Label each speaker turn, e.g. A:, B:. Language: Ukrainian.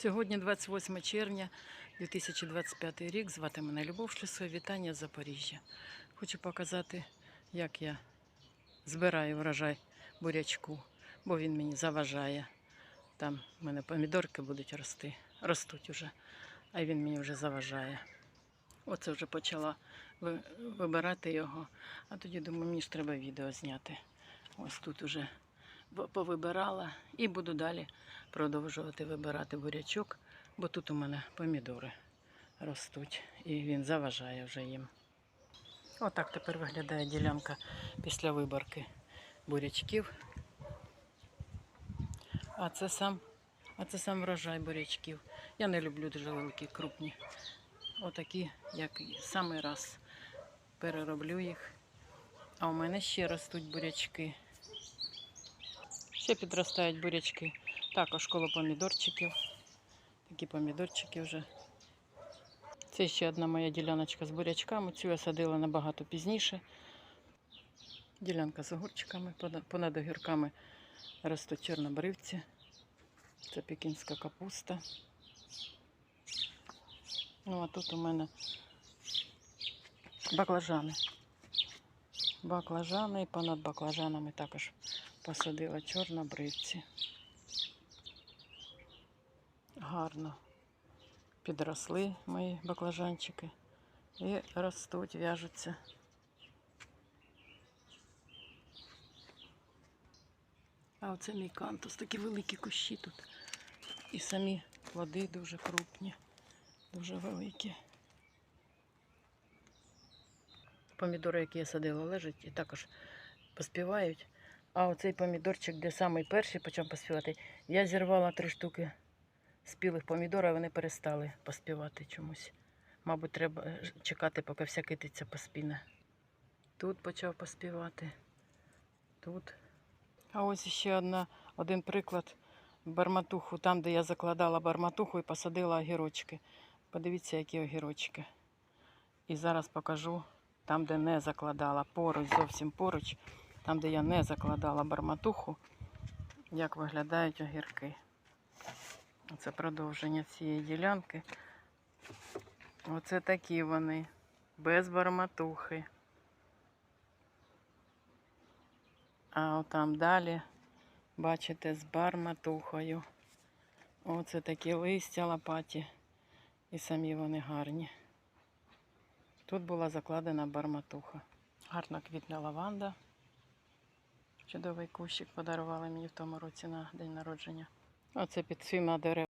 A: Сьогодні 28 червня 2025 рік. Звати мене Любов Шлюсова. Вітання з Запоріжжя. Хочу показати, як я збираю врожай бурячку, бо він мені заважає. Там в мене помідорки будуть рости, ростуть уже, а він мені вже заважає. Оце вже почала вибирати його, а тоді думаю, мені ж треба відео зняти. Ось тут уже повибирала і буду далі продовжувати вибирати бурячок, бо тут у мене помідори ростуть і він заважає вже їм. Отак тепер виглядає ділянка після виборки бурячків. А це сам, а це сам врожай бурячків. Я не люблю дуже великі, крупні. Отакі, як і самий раз перероблю їх. А у мене ще ростуть бурячки. Ще підростають бурячки. Також коло помідорчиків. Такі помідорчики вже. Це ще одна моя діляночка з бурячками. Цю я садила набагато пізніше. Ділянка з огурчиками. Понад- огірками ростуть чорнобривці. Це пекінська капуста. Ну, а тут у мене баклажани. Баклажани і понад баклажанами також посадила чорнобривці. Гарно підросли мої баклажанчики і ростуть, в'яжуться. А оце мій кантус, такі великі кущі тут. І самі плоди дуже крупні, дуже великі. Помідори, які я садила, лежать і також поспівають. А оцей помідорчик, де самий перший почав поспівати, я зірвала три штуки спілих помідор, а вони перестали поспівати чомусь. Мабуть, треба е, чекати, поки вся китиця поспіне. Тут почав поспівати. Тут. А ось ще одна, один приклад барматуху, там, де я закладала барматуху і посадила огірочки. Подивіться, які огірочки. І зараз покажу там, де не закладала поруч, зовсім поруч, там, де я не закладала барматуху, як виглядають огірки. Це продовження цієї ділянки. Оце такі вони, без барматухи. А отам далі, бачите, з барматухою. Оце такі листя лопаті. І самі вони гарні. Тут була закладена барматуха. Гарно квітне лаванда. Чудовий кущик подарували мені в тому році на день народження. Оце під цими дерев.